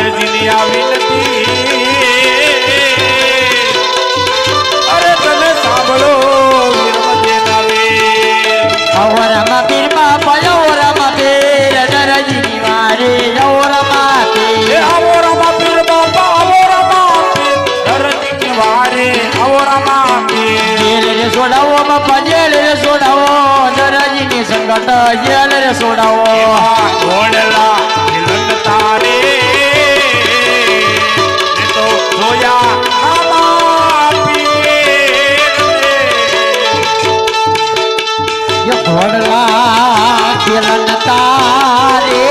દરજીની આવી નથી અરે તમે સાંભળો પીર વારે પીર આવો રમા પીર બાપા આવો રમા પીર દરજીની વારે આવો રમા પીર રે સોડાવો બાપા જેલ રે સોડાવો. દરજીની સંગત જેલ રે સોડાવો. કિરણ તારે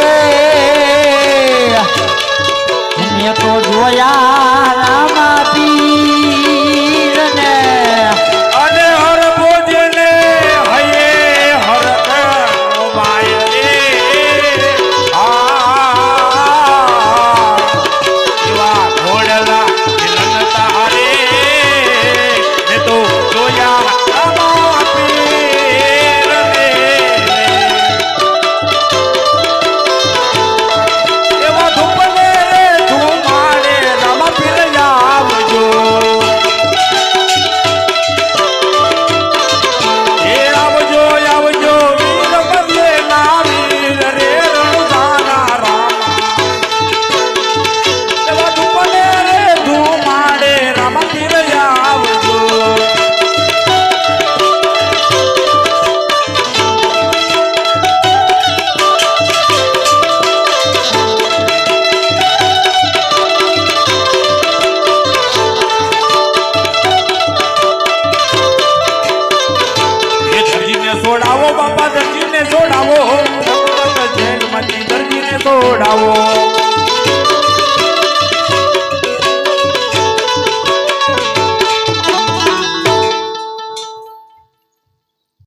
મેં તો જોયા રામા પીર ને અને હર ભોજને હયે હર માય રે એવા ઘોડલા તારે છોડાવો